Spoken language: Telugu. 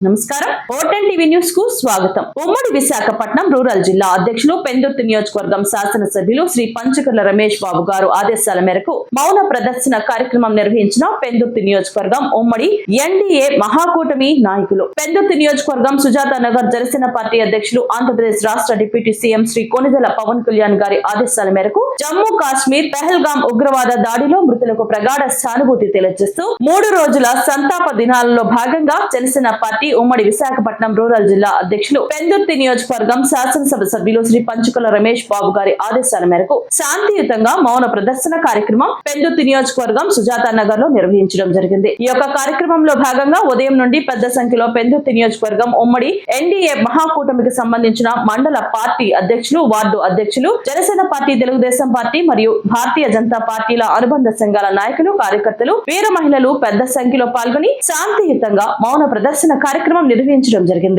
నమస్కారం. ఓటెన్ టీవీ న్యూస్కు స్వాగతం. ఉమ్మడి విశాఖపట్నం రూరల్ జిల్లా అధ్యక్షులు పెందుర్తి నియోజకవర్గం శాసనసభ్యులు శ్రీ పంచకర్ల రమేష్ బాబు గారు ఆదేశాల మేరకు మౌన ప్రదర్శన కార్యక్రమం నిర్వహించిన పెందుర్తి నియోజకవర్గం ఉమ్మడి ఎన్డీఏ మహాకూటమి నాయకులు. పెందుర్తి నియోజకవర్గం సుజాత నగర్ జనసేన పార్టీ అధ్యక్షులు ఆంధ్రప్రదేశ్ రాష్ట్ర డిప్యూటీ సీఎం శ్రీ కొనిదెల పవన్ కళ్యాణ్ గారి ఆదేశాల మేరకు జమ్మూ కాశ్మీర్ పెహల్గాం ఉగ్రవాద దాడిలో మృతులకు ప్రగాఢ సానుభూతి తెలియజేస్తూ మూడు రోజుల సంతాప దినాలలో భాగంగా జనసేన పార్టీ ఉమ్మడి విశాఖపట్నం రూరల్ జిల్లా అధ్యక్షులు పెందుర్తి నియోజకవర్గం శాసనసభ సభ్యులు శ్రీ పంచుకుల రమేష్ బాబు గారి ఆదేశాల మేరకు శాంతియుతంగా మౌన ప్రదర్శన కార్యక్రమం పెందుర్తి నియోజకవర్గం సుజాత నగర్లో నిర్వహించడం జరిగింది. ఈ యొక్క కార్యక్రమంలో భాగంగా ఉదయం నుండి పెద్ద సంఖ్యలో పెందుర్తి నియోజకవర్గం ఉమ్మడి ఎన్డీఏ మహాకూటమికి సంబంధించిన మండల పార్టీ అధ్యక్షులు వార్డు అధ్యక్షులు జనసేన పార్టీ తెలుగుదేశం పార్టీ మరియు భారతీయ జనతా పార్టీల అనుబంధ సంఘాల నాయకులు కార్యకర్తలు వీర మహిళలు పెద్ద సంఖ్యలో పాల్గొని శాంతియుతంగా మౌన ప్రదర్శన కార్యక్రమం నిర్వహించడం జరిగింది.